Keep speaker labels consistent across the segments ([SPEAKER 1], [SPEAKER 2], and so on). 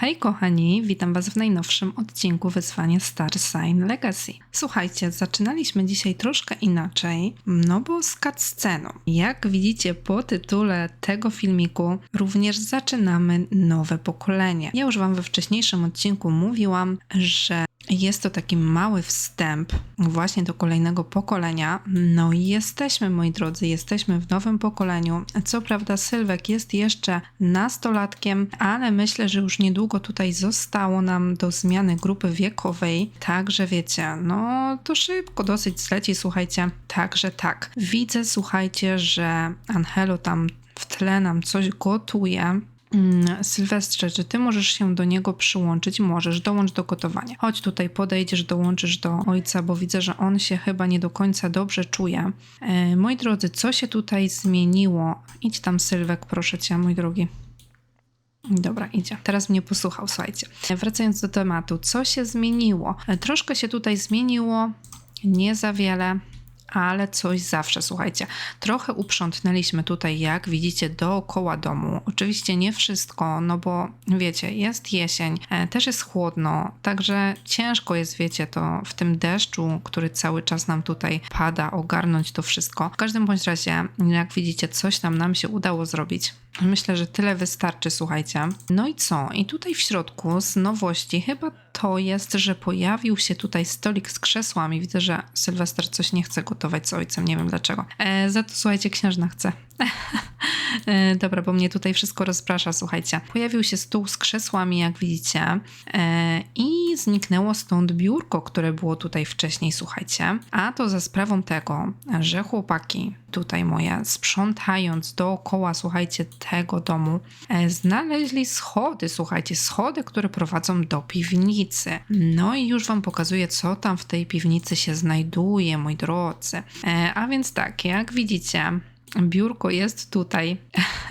[SPEAKER 1] Hej kochani, witam was w najnowszym odcinku wyzwania Star Sign Legacy. Słuchajcie, zaczynaliśmy dzisiaj troszkę inaczej, no bo z cutsceną. Jak widzicie po tytule tego filmiku, również zaczynamy nowe pokolenie. Ja już wam we wcześniejszym odcinku mówiłam, że jest to taki mały wstęp właśnie do kolejnego pokolenia. No i jesteśmy, moi drodzy, jesteśmy w nowym pokoleniu. Co prawda, Sylwek jest jeszcze nastolatkiem, ale myślę, że już niedługo tutaj zostało nam do zmiany grupy wiekowej. Także wiecie, no to szybko dosyć zleci, słuchajcie. Także tak. Widzę, słuchajcie, że Angelo tam w tle nam coś gotuje. Mm, Sylwestrze, czy ty możesz się do niego przyłączyć? Możesz, dołącz do gotowania. Chodź tutaj, podejdziesz, dołączysz do ojca, bo widzę, że on się chyba nie do końca dobrze czuje. E, moi drodzy, co się tutaj zmieniło? Idź tam, Sylwek, proszę cię, mój drogi. Dobra, idzie. Teraz mnie posłuchał, słuchajcie. E, Wracając do tematu, co się zmieniło? E, Troszkę się tutaj zmieniło, nie za wiele ale coś zawsze, słuchajcie. Trochę uprzątnęliśmy tutaj, jak widzicie, dookoła domu. Oczywiście nie wszystko, no bo wiecie, jest jesień, e, też jest chłodno, także ciężko jest, wiecie, to w tym deszczu, który cały czas nam tutaj pada, ogarnąć to wszystko. W każdym bądź razie, jak widzicie, coś tam nam się udało zrobić. Myślę, że tyle wystarczy, słuchajcie. No i co? I tutaj w środku z nowości chyba to jest, że pojawił się tutaj stolik z krzesłami. Widzę, że Sylwester coś nie chce gotować z ojcem, nie wiem dlaczego. E, za to słuchajcie, księżna chce. e, dobra, bo mnie tutaj wszystko rozprasza, słuchajcie. Pojawił się stół z krzesłami, jak widzicie, e, i zniknęło stąd biurko, które było tutaj wcześniej, słuchajcie. A to za sprawą tego, że chłopaki tutaj moje, sprzątając dookoła, słuchajcie, tego domu, e, znaleźli schody, słuchajcie, schody, które prowadzą do piwnicy. No i już wam pokazuję, co tam w tej piwnicy się znajduje, moi drodzy. E, a więc tak, jak widzicie, biurko jest tutaj.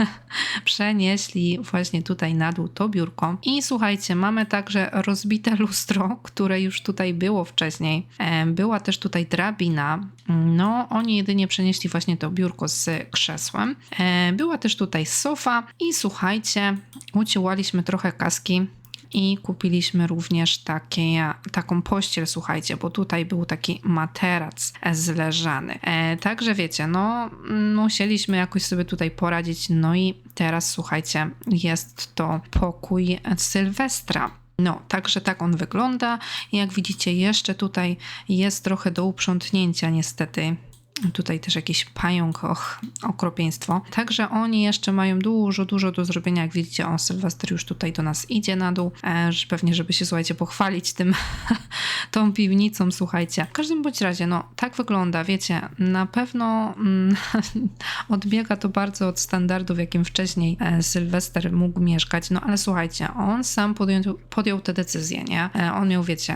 [SPEAKER 1] Przenieśli właśnie tutaj na dół to biurko. I słuchajcie, mamy także rozbite lustro, które już tutaj było wcześniej. E, Była też tutaj drabina. No, oni jedynie przenieśli właśnie to biurko z krzesłem. E, Była też tutaj sofa i słuchajcie, uciłaliśmy trochę kaski i kupiliśmy również takie, taką pościel, słuchajcie, bo tutaj był taki materac zleżany. E, także wiecie, no musieliśmy jakoś sobie tutaj poradzić, no i teraz słuchajcie, jest to pokój Sylwestra. No, także tak on wygląda. Jak widzicie, jeszcze tutaj jest trochę do uprzątnięcia, niestety. Tutaj też jakiś pająk, och, okropieństwo. Także oni jeszcze mają dużo, dużo do zrobienia. Jak widzicie, on Sylwester już tutaj do nas idzie na dół. E, pewnie, żeby się, słuchajcie, pochwalić tym, tą piwnicą, słuchajcie. W każdym bądź razie, no, tak wygląda, wiecie, na pewno mm, odbiega to bardzo od standardu, w jakim wcześniej e, Sylwester mógł mieszkać. No, ale słuchajcie, on sam podjął, podjął tę decyzję, nie? E, on miał, wiecie,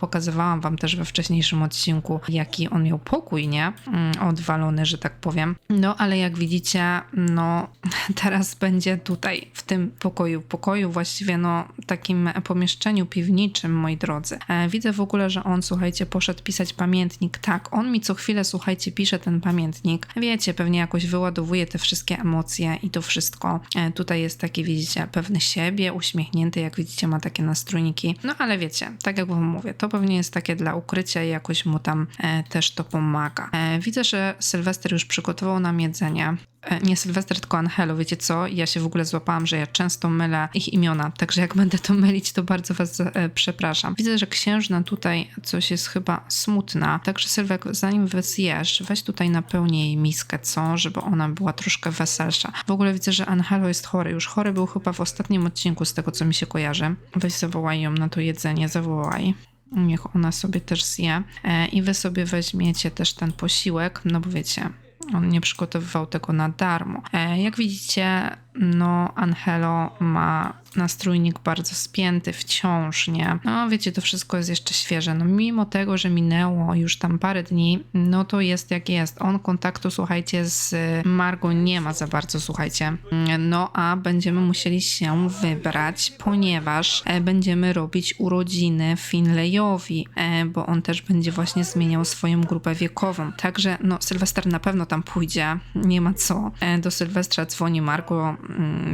[SPEAKER 1] pokazywałam wam też we wcześniejszym odcinku, jaki on miał pokój, nie? Odwalony, że tak powiem. No ale jak widzicie, no teraz będzie tutaj w tym pokoju, pokoju właściwie no takim pomieszczeniu piwniczym, moi drodzy. E, widzę w ogóle, że on, słuchajcie, poszedł pisać pamiętnik. Tak, on mi co chwilę, słuchajcie, pisze ten pamiętnik. Wiecie, pewnie jakoś wyładowuje te wszystkie emocje i to wszystko. E, tutaj jest taki, widzicie, pewny siebie, uśmiechnięty, jak widzicie, ma takie nastrójniki. No ale wiecie, tak jak wam mówię, to pewnie jest takie dla ukrycia i jakoś mu tam e, też to pomaga. Widzę, że Sylwester już przygotował nam jedzenie. E, Nie Sylwester, tylko Angelo. Wiecie co? Ja się w ogóle złapałam, że ja często mylę ich imiona. Także jak będę to mylić, to bardzo was e, przepraszam. Widzę, że księżna tutaj coś jest chyba smutna. Także Sylwek, zanim zjesz, weź tutaj napełnij jej miskę, co? Żeby ona była troszkę weselsza. W ogóle widzę, że Angelo jest chory. Już chory był chyba w ostatnim odcinku, z tego co mi się kojarzy. Weź zawołaj ją na to jedzenie, zawołaj. Niech ona sobie też zje e, i wy sobie weźmiecie też ten posiłek, no bo wiecie, on nie przygotowywał tego na darmo. E, Jak widzicie, no Angelo ma nastrójnik bardzo spięty wciąż, nie? No wiecie, to wszystko jest jeszcze świeże. No mimo tego, że minęło już tam parę dni, no to jest jak jest. On kontaktu, słuchajcie, z Margo nie ma za bardzo, słuchajcie. No a będziemy musieli się wybrać, ponieważ e, będziemy robić urodziny Finleyowi, e, bo on też będzie właśnie zmieniał swoją grupę wiekową. Także no Sylwester na pewno tam pójdzie, nie ma co. E, Do Sylwestra dzwoni Margo,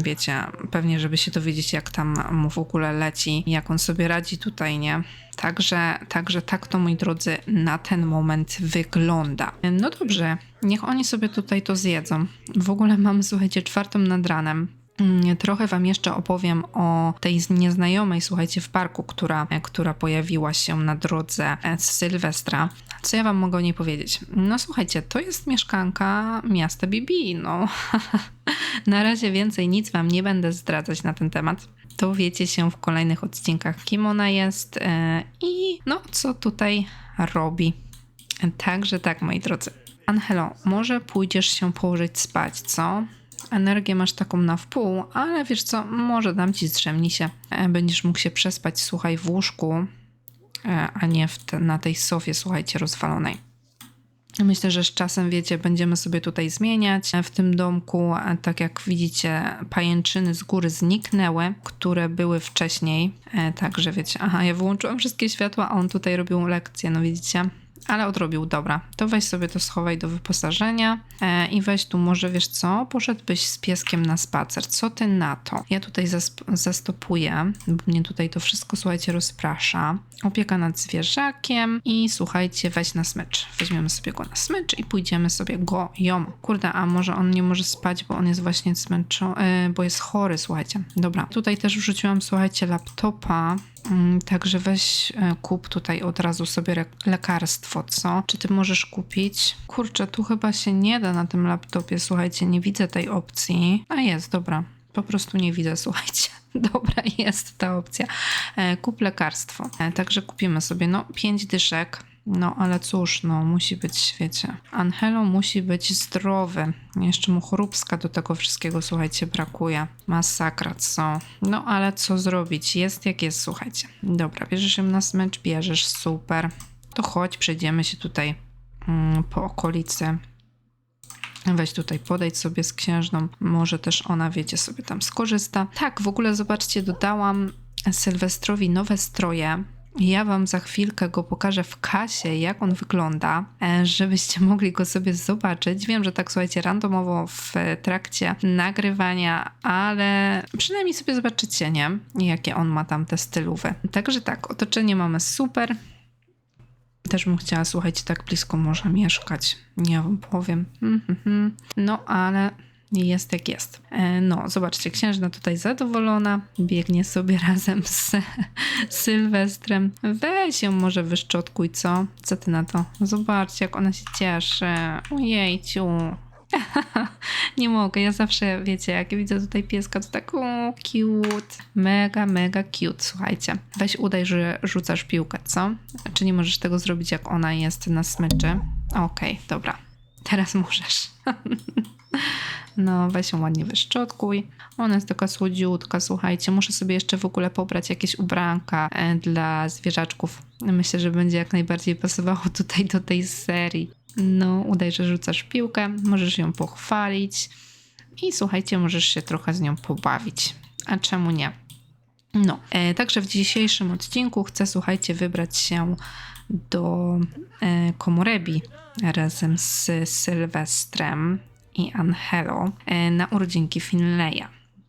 [SPEAKER 1] wiecie, pewnie, żeby się dowiedzieć, jak tam mu w ogóle leci, jak on sobie radzi tutaj, nie? Także, także tak to, moi drodzy, na ten moment wygląda. No dobrze, niech oni sobie tutaj to zjedzą. W ogóle mamy, słuchajcie, czwartą nad ranem. Mm, Trochę Wam jeszcze opowiem o tej nieznajomej, słuchajcie, w parku, która, która pojawiła się na drodze z Sylwestra. Co ja Wam mogę o niej powiedzieć? No słuchajcie, to jest mieszkanka miasta Bibi. No, na razie więcej nic Wam nie będę zdradzać na ten temat. Dowiecie się w kolejnych odcinkach, kim ona jest e, i no, co tutaj robi. Także tak, moi drodzy. Angelo, może pójdziesz się położyć spać, co? Energię masz taką na wpół, ale wiesz co, może dam ci zdrzemnij się. E, Będziesz mógł się przespać, słuchaj, w łóżku, e, a nie te, na tej sofie, słuchajcie, rozwalonej. Myślę, że z czasem, wiecie, będziemy sobie tutaj zmieniać w tym domku. E, Tak jak widzicie, pajęczyny z góry zniknęły, które były wcześniej. E, Także wiecie, aha, ja wyłączyłam wszystkie światła, a on tutaj robił lekcje, no widzicie. Ale odrobił, dobra. To weź sobie to schowaj do wyposażenia e, i weź tu może, wiesz co, poszedłbyś z pieskiem na spacer. Co ty na to? Ja tutaj zastopuję, bo mnie tutaj to wszystko, słuchajcie, rozprasza. Opieka nad zwierzakiem i słuchajcie, weź na smycz. Weźmiemy sobie go na smycz i pójdziemy sobie go ją. Kurde, a może on nie może spać, bo on jest właśnie zmęczony, e, bo jest chory, słuchajcie. Dobra, tutaj też wrzuciłam, słuchajcie, laptopa. Mm, Także weź e, kup tutaj od razu sobie lekarstwo, co? Czy ty możesz kupić? Kurczę, tu chyba się nie da na tym laptopie, słuchajcie, nie widzę tej opcji. A jest, dobra. Po prostu nie widzę, słuchajcie. Dobra, jest ta opcja. E, kup lekarstwo. E, także kupimy sobie, no, pięć dyszek. No, ale cóż, no, musi być, wiecie. Angelo musi być zdrowy. Jeszcze mu choróbska do tego wszystkiego, słuchajcie, brakuje. Masakra, co? No, ale co zrobić? Jest jak jest, słuchajcie. Dobra, bierzesz ją na smycz, bierzesz, super. To chodź, przejdziemy się tutaj mm, po okolicy. Weź tutaj podejdź sobie z księżną, może też ona, wiecie, sobie tam skorzysta. Tak, w ogóle zobaczcie, dodałam Sylwestrowi nowe stroje. Ja wam za chwilkę go pokażę w kasie, jak on wygląda, e, żebyście mogli go sobie zobaczyć. Wiem, że tak słuchajcie, randomowo w trakcie nagrywania, ale przynajmniej sobie zobaczycie, nie? Jakie on ma tam te stylowe. Także tak, otoczenie mamy super. Też bym chciała, słuchajcie, tak blisko morza mieszkać. Nie wam powiem. Mhm. No, ale jest jak jest. E, No, zobaczcie, księżna tutaj zadowolona, biegnie sobie razem z Sylwestrem. Weź ją może wyszczotkuj, co? Co ty na to? Zobaczcie, jak ona się cieszy. Ojejciu. Nie mogę, ja zawsze, wiecie, jak widzę tutaj pieska, to tak o, cute, mega, mega cute, słuchajcie. Weź udaj, że rzucasz piłkę, co? Czy nie możesz tego zrobić, jak ona jest na smyczy? Okej, dobra, teraz możesz. No, weź ją ładnie wyszczotkuj. Ona jest taka słodziutka, słuchajcie. Muszę sobie jeszcze w ogóle pobrać jakieś ubranka e, dla zwierzaczków. Myślę, że będzie jak najbardziej pasowało tutaj do tej serii. No, udaj, że rzucasz piłkę, możesz ją pochwalić i słuchajcie, możesz się trochę z nią pobawić. A czemu nie? No, e, także w dzisiejszym odcinku chcę, słuchajcie, wybrać się do e, Komorebi razem z Sylwestrem i Angelo e, na urodzinki Finleya.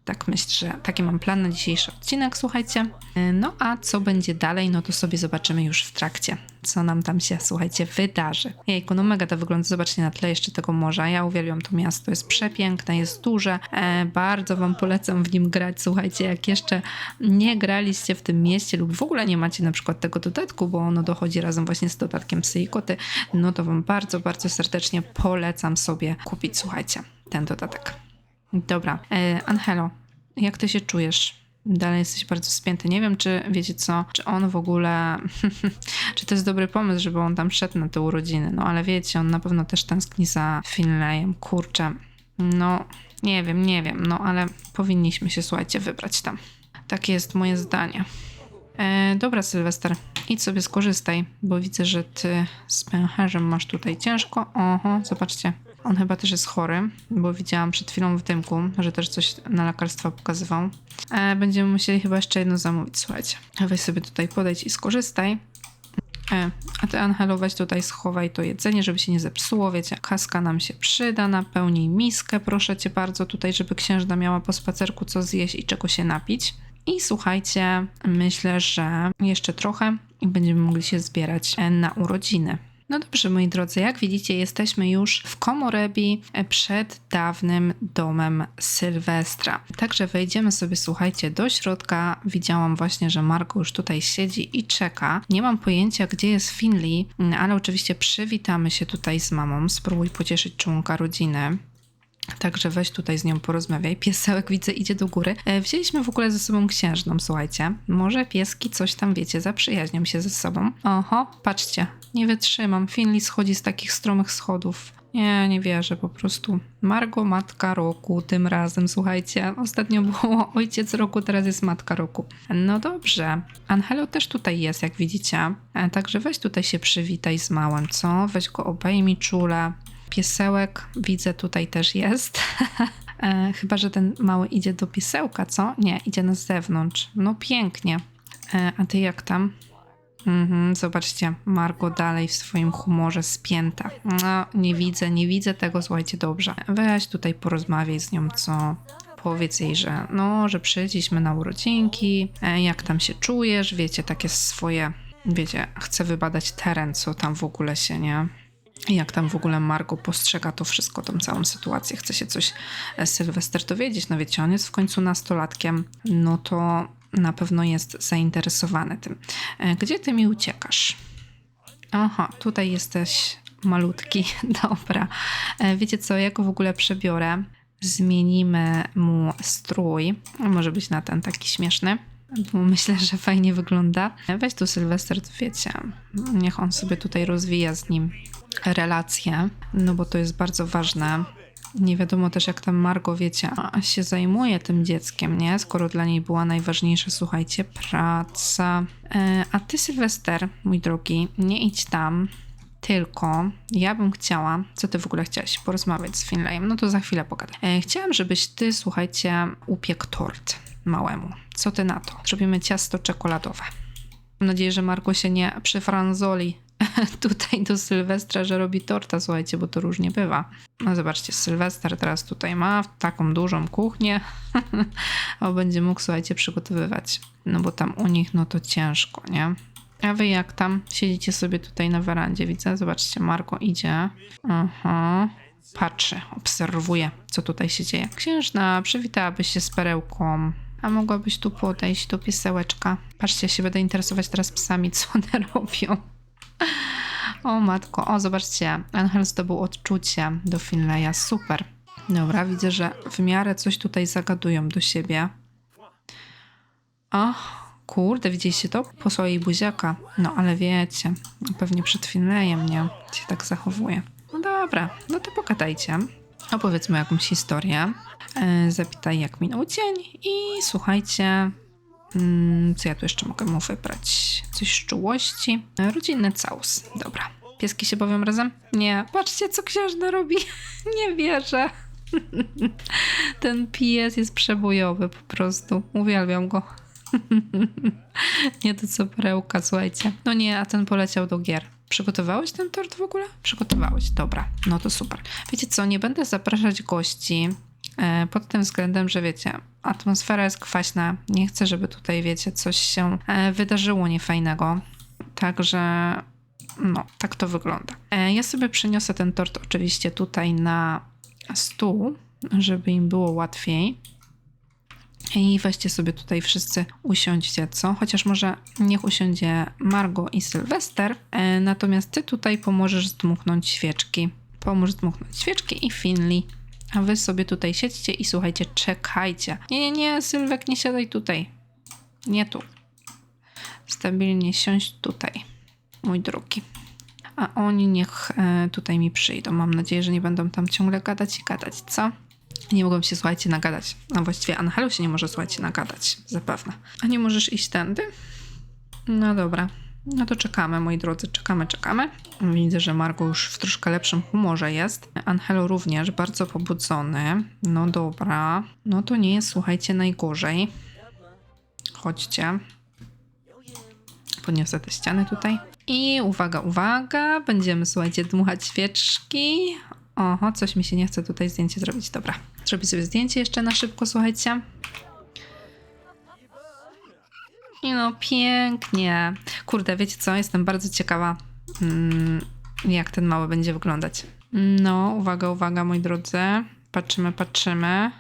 [SPEAKER 1] Tak myślę, że taki mam plan na dzisiejszy odcinek, słuchajcie. E, No a co będzie dalej, no to sobie zobaczymy już w trakcie, co nam tam się, słuchajcie, wydarzy. Jejku, no mega to wygląda, zobaczcie na tle jeszcze tego morza. Ja uwielbiam to miasto, jest przepiękne, jest duże. E, bardzo wam polecam w nim grać, słuchajcie, jak jeszcze nie graliście w tym mieście lub w ogóle nie macie na przykład tego dodatku, bo ono dochodzi razem właśnie z dodatkiem Psy no to wam bardzo, bardzo serdecznie polecam sobie kupić, słuchajcie, ten dodatek. Dobra, e, Angelo, jak ty się czujesz? Dalej jesteś bardzo spięty. Nie wiem, czy wiecie co, czy on w ogóle, czy to jest dobry pomysł, żeby on tam szedł na te urodziny. No ale wiecie, on na pewno też tęskni za Finlayem. Kurczę, no nie wiem, nie wiem, no ale powinniśmy się, słuchajcie, wybrać tam. Takie jest moje zdanie. E, dobra, Sylwester, idź sobie skorzystaj, bo widzę, że ty z pęcherzem masz tutaj ciężko. Oho, zobaczcie, on chyba też jest chory, bo widziałam przed chwilą w dymku, że też coś na lekarstwa pokazywał. E, będziemy musieli chyba jeszcze jedno zamówić, słuchajcie. Weź sobie tutaj podejdź i skorzystaj. E, a ty, Angelo, weź tutaj schowaj to jedzenie, żeby się nie zepsuło. Wiecie, kaska nam się przyda. Napełnij miskę, proszę cię bardzo, tutaj, żeby księżna miała po spacerku co zjeść i czego się napić. I słuchajcie, myślę, że jeszcze trochę i będziemy mogli się zbierać e, na urodziny. No dobrze, moi drodzy, jak widzicie, jesteśmy już w Komorebi przed dawnym domem Sylwestra. Także wejdziemy sobie, słuchajcie, do środka. Widziałam właśnie, że Marko już tutaj siedzi i czeka. Nie mam pojęcia, gdzie jest Finley, ale oczywiście przywitamy się tutaj z mamą. Spróbuj pocieszyć członka rodziny. Także weź tutaj z nią porozmawiaj. Piesełek widzę idzie do góry. E, wzięliśmy w ogóle ze sobą księżną, słuchajcie. Może pieski coś tam, wiecie, zaprzyjaźnią się ze sobą. Oho, patrzcie, nie wytrzymam. Finley schodzi z takich stromych schodów. Nie, nie wierzę po prostu. Margo, matka roku tym razem, słuchajcie. Ostatnio było ojciec roku, teraz jest matka roku. No dobrze. Angelo też tutaj jest, jak widzicie. E, Także weź tutaj się przywitaj z małym, co? Weź go obejmij czule. Piesełek widzę tutaj też jest. E, Chyba, że ten mały idzie do piesełka, co? Nie, idzie na zewnątrz. No pięknie. E, A ty jak tam? Mhm, zobaczcie, Margo dalej w swoim humorze spięta. No, nie widzę, nie widzę tego, słuchajcie, dobrze. Weź tutaj porozmawiaj z nią, co? Powiedz jej, że no, że przyszliśmy na urodzinki, e, jak tam się czujesz, wiecie, takie swoje, wiecie, chcę wybadać teren, co tam w ogóle się, nie? Jak tam w ogóle Margo postrzega to wszystko, tą całą sytuację. Chce się coś e, Sylwester dowiedzieć. No wiecie, on jest w końcu nastolatkiem, no to na pewno jest zainteresowany tym. E, Gdzie ty mi uciekasz? Aha, tutaj jesteś malutki. Dobra. E, Wiecie co, ja go w ogóle przebiorę. Zmienimy mu strój. Może być na ten taki śmieszny. Bo myślę, że fajnie wygląda. Weź tu Sylwester, wiecie, niech on sobie tutaj rozwija z nim relacje, no bo to jest bardzo ważne. Nie wiadomo też, jak tam Margo, wiecie, się zajmuje tym dzieckiem, nie? Skoro dla niej była najważniejsza, słuchajcie, praca. E, a ty, Sylwester, mój drogi, nie idź tam, tylko ja bym chciała, co ty w ogóle chciałaś, porozmawiać z Finlayem, no to za chwilę pogadam. E, chciałam, żebyś ty, słuchajcie, upiekł tort małemu. Co ty na to? Zrobimy ciasto czekoladowe. Mam nadzieję, że Margo się nie przyfranzoli tutaj do Sylwestra, że robi torta, słuchajcie, bo to różnie bywa. No zobaczcie, Sylwester teraz tutaj ma taką dużą kuchnię, a będzie mógł, słuchajcie, przygotowywać. No bo tam u nich, no to ciężko, nie? A wy jak tam? Siedzicie sobie tutaj na werandzie, widzę. Zobaczcie, Marko idzie. Aha. Patrzy, obserwuje, co tutaj się dzieje. Księżna, przywitałabyś się z perełką. A mogłabyś tu podejść do piesełeczka. Patrzcie, ja się będę interesować teraz psami, co one robią. O matko, o zobaczcie, Angel zdobył odczucie do Finleya, super. Dobra, widzę, że w miarę coś tutaj zagadują do siebie. O, kurde, widzieliście to? Posłał jej buziaka. No ale wiecie, pewnie przed Finleyem, nie? Się tak zachowuje. No dobra, no to pogadajcie. Opowiedzmy jakąś historię. E, zapytaj, jak minął dzień i słuchajcie, co ja tu jeszcze mogę mu wybrać? Coś z czułości. Rodzinny całus. Dobra. Pieski się bawią razem? Nie. Patrzcie, co księżna robi. Nie wierzę. Ten pies jest przebojowy po prostu. Uwielbiam go. nie to co perełka, słuchajcie. No nie, a ten poleciał do gier. Przygotowałeś ten tort w ogóle? Przygotowałeś, dobra. No to super. Wiecie co, nie będę zapraszać gości pod tym względem, że wiecie, atmosfera jest kwaśna. Nie chcę, żeby tutaj, wiecie, coś się e, wydarzyło niefajnego. Także no, tak to wygląda. E, Ja sobie przyniosę ten tort oczywiście tutaj na stół, żeby im było łatwiej. I weźcie sobie tutaj wszyscy usiądźcie, co? Chociaż może niech usiądzie Margo i Sylwester, e, natomiast ty tutaj pomożesz zdmuchnąć świeczki. Pomóż zdmuchnąć świeczki i Finley. A wy sobie tutaj siedźcie i słuchajcie, czekajcie. Nie, nie, nie, Sylwek, nie siadaj tutaj. Nie tu. Stabilnie siąść tutaj, mój drogi. A oni niech e, tutaj mi przyjdą. Mam nadzieję, że nie będą tam ciągle gadać i gadać, co? Nie mogą się, słuchajcie, nagadać. A właściwie Angelu się nie może, słuchajcie, nagadać. Zapewne. A nie możesz iść tędy? No dobra. No to czekamy, moi drodzy, czekamy, czekamy. Widzę, że Margo już w troszkę lepszym humorze jest. Angelo również bardzo pobudzony. No dobra. No to nie jest, słuchajcie, najgorzej. Chodźcie. Podniosę te ściany tutaj. I uwaga, uwaga, będziemy, słuchajcie, dmuchać świeczki. Oho, coś mi się nie chce tutaj zdjęcie zrobić. Dobra, zrobię sobie zdjęcie jeszcze na szybko, słuchajcie. No, pięknie. Kurde, wiecie co? Jestem bardzo ciekawa, mm, jak ten mały będzie wyglądać. No, uwaga, uwaga, moi drodzy. Patrzymy, patrzymy.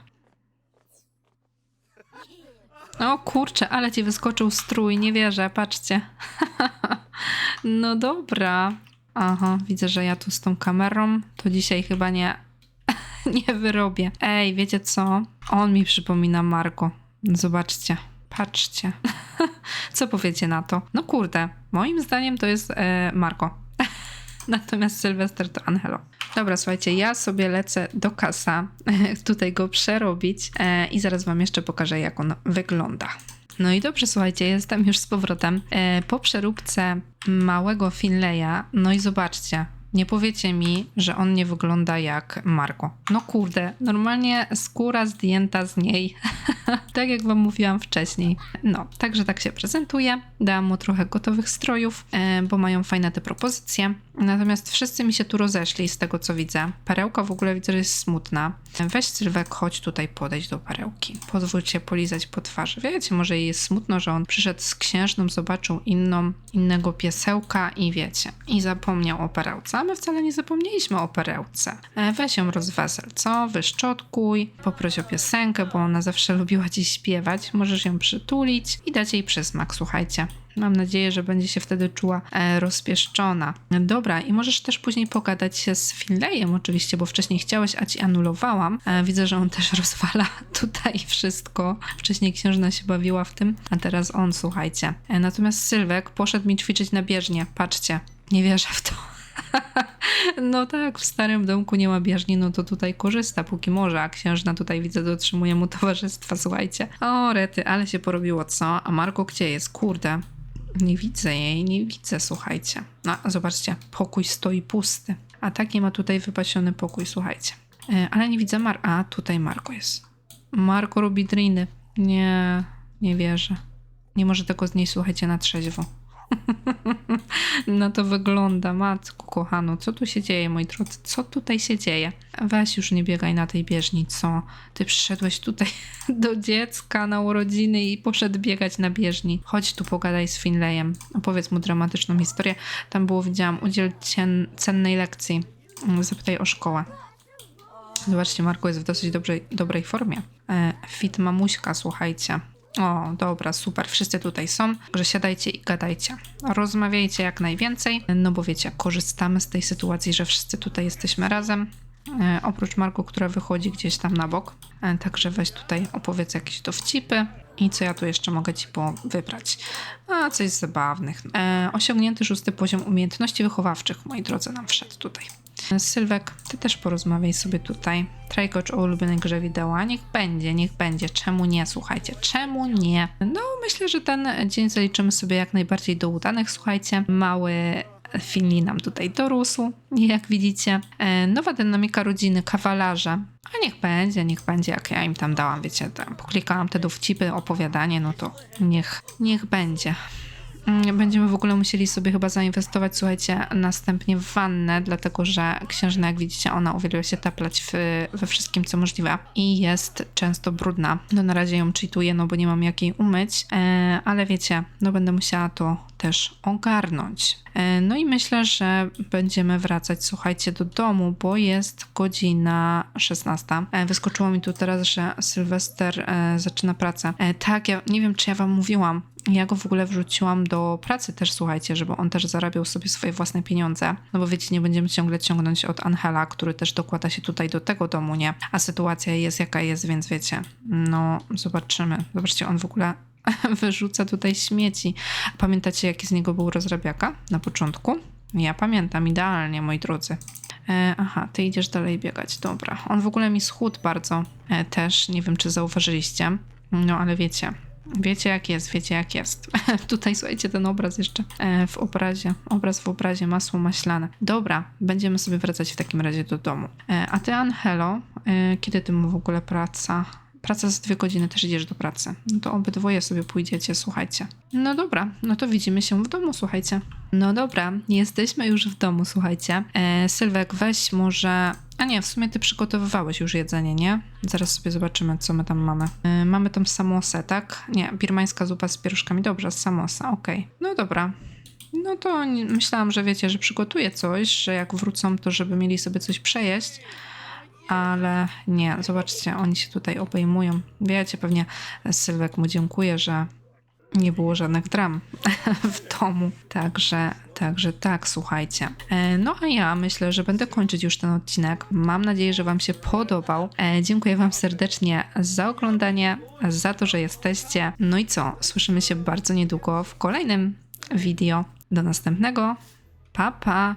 [SPEAKER 1] O kurczę, ale ci wyskoczył strój, nie wierzę, patrzcie. no dobra. Aha, widzę, że ja tu z tą kamerą to dzisiaj chyba nie, nie wyrobię. Ej, wiecie co? On mi przypomina Marko. Zobaczcie, patrzcie. co powiecie na to? No kurde, moim zdaniem to jest e, Marko. Natomiast Sylwester to Angelo. Dobra, słuchajcie, ja sobie lecę do kasa, tutaj go przerobić e, i zaraz wam jeszcze pokażę, jak on wygląda. No i dobrze, słuchajcie, jestem już z powrotem e, po przeróbce małego Finleya. No i zobaczcie, nie powiecie mi, że on nie wygląda jak Marko. No kurde, normalnie skóra zdjęta z niej, tak jak wam mówiłam wcześniej. No, także tak się prezentuje. Dałam mu trochę gotowych strojów, e, bo mają fajne te propozycje. Natomiast wszyscy mi się tu rozeszli z tego, co widzę. Perełka w ogóle widzę, że jest smutna. Weź Sylwek, chodź tutaj podejść do perełki. Pozwólcie polizać po twarzy. Wiecie, może jej jest smutno, że on przyszedł z księżną, zobaczył inną, innego piesełka i wiecie, i zapomniał o perełce. A my wcale nie zapomnieliśmy o perełce. E, weź ją rozwesel, co? Wyszczotkuj, poproś o piosenkę, bo ona zawsze lubiła ci śpiewać. Możesz ją przytulić i dać jej przysmak, słuchajcie. Mam nadzieję, że będzie się wtedy czuła e, rozpieszczona. Dobra, i możesz też później pogadać się z Finleyem, oczywiście, bo wcześniej chciałeś, a ci anulowałam. E, widzę, że on też rozwala tutaj wszystko. Wcześniej księżna się bawiła w tym, a teraz on, słuchajcie. E, natomiast Sylwek poszedł mi ćwiczyć na bieżnię. Patrzcie, nie wierzę w to. No tak, w starym domku nie ma bieżni, no to tutaj korzysta, póki może, a księżna tutaj widzę dotrzymuje mu towarzystwa, słuchajcie. O, rety, ale się porobiło, co? A Marko gdzie jest? Kurde, nie widzę jej, nie widzę, słuchajcie. No, zobaczcie, pokój stoi pusty. A taki ma tutaj wypasiony pokój, słuchajcie. E, ale nie widzę Mar... A, tutaj Marko jest. Marko robi driny. Nie, nie wierzę. Nie może tego znieść, słuchajcie, na trzeźwo. no to wygląda, matku kochano, co tu się dzieje, moi drodzy? Co tutaj się dzieje? Weź już nie biegaj na tej bieżni, co? Ty przyszedłeś tutaj do dziecka na urodziny i poszedł biegać na bieżni. Chodź tu pogadaj z Finleyem, opowiedz mu dramatyczną historię. Tam było, widziałam, udziel cien, cennej lekcji. Zapytaj o szkołę. Zobaczcie, Marko jest w dosyć dobrej, dobrej formie. E, fit mamuśka, słuchajcie. O, dobra, super, wszyscy tutaj są, że siadajcie i gadajcie. Rozmawiajcie jak najwięcej, no bo wiecie, korzystamy z tej sytuacji, że wszyscy tutaj jesteśmy razem. E, oprócz Marku, która wychodzi gdzieś tam na bok. E, także weź tutaj opowiedz jakieś dowcipy. I co ja tu jeszcze mogę ci wybrać? A, coś zabawnych. E, osiągnięty szósty poziom umiejętności wychowawczych, moi drodzy, nam wszedł tutaj. Sylwek, ty też porozmawiaj sobie tutaj. Trajkocz o ulubionej grze wideo. Niech będzie, niech będzie. Czemu nie? Słuchajcie, czemu nie? No, myślę, że ten dzień zaliczymy sobie jak najbardziej do udanych. Słuchajcie, mały Finley nam tutaj dorósł, jak widzicie. E, nowa dynamika rodziny, kawalarze. A niech będzie, niech będzie, jak ja im tam dałam, wiecie, tam poklikałam te dowcipy, opowiadanie, no to niech, niech będzie. Mm, będziemy w ogóle musieli sobie chyba zainwestować, słuchajcie, następnie w wannę, dlatego że księżna, jak widzicie, ona uwielbia się taplać w, we wszystkim, co możliwe i jest często brudna. No na razie ją cheatuję, no bo nie mam jak jej umyć, e, ale wiecie, no będę musiała to też ogarnąć. E, no i myślę, że będziemy wracać, słuchajcie, do domu, bo jest godzina 16. E, wyskoczyło mi tu teraz, że Sylwester e, zaczyna pracę. Tak, ja nie wiem, czy ja wam mówiłam, ja go w ogóle wrzuciłam do pracy też, słuchajcie, żeby on też zarabiał sobie swoje własne pieniądze. No bo wiecie, nie będziemy ciągle ciągnąć od Angela, który też dokłada się tutaj do tego domu, nie? A sytuacja jest jaka jest, więc wiecie, no zobaczymy. Zobaczcie, on w ogóle wyrzuca tutaj śmieci. Pamiętacie, jaki z niego był rozrabiaka na początku? Ja pamiętam idealnie, moi drodzy. E, aha, ty idziesz dalej biegać, dobra. On w ogóle mi schudł bardzo e, też, nie wiem czy zauważyliście, no ale wiecie, Wiecie jak jest, wiecie jak jest. Tutaj słuchajcie ten obraz jeszcze e, w obrazie, obraz w obrazie, masło maślane. Dobra, będziemy sobie wracać w takim razie do domu. E, a ty Angelo, e, kiedy ty mu w ogóle praca? Praca za dwie godziny, też idziesz do pracy. No to obydwoje sobie pójdziecie, słuchajcie. No dobra, no to widzimy się w domu, słuchajcie. No dobra, jesteśmy już w domu, słuchajcie. E, Sylwek, weź może... A nie, w sumie ty przygotowywałeś już jedzenie, nie? Zaraz sobie zobaczymy, co my tam mamy. E, mamy tam samosę, tak? Nie, birmańska zupa z pieruszkami. Dobrze, samosa, okej. No dobra. No to myślałam, że wiecie, że przygotuję coś, że jak wrócą, to żeby mieli sobie coś przejeść. Ale nie, zobaczcie, oni się tutaj obejmują. Wiecie, pewnie Sylwek mu dziękuję, że nie było żadnych dram w domu. Także, także tak, słuchajcie. E, No a ja myślę, że będę kończyć już ten odcinek. Mam nadzieję, że Wam się podobał. E, Dziękuję Wam serdecznie za oglądanie, za to, że jesteście. No i co? Słyszymy się bardzo niedługo w kolejnym video. Do następnego. Pa, pa!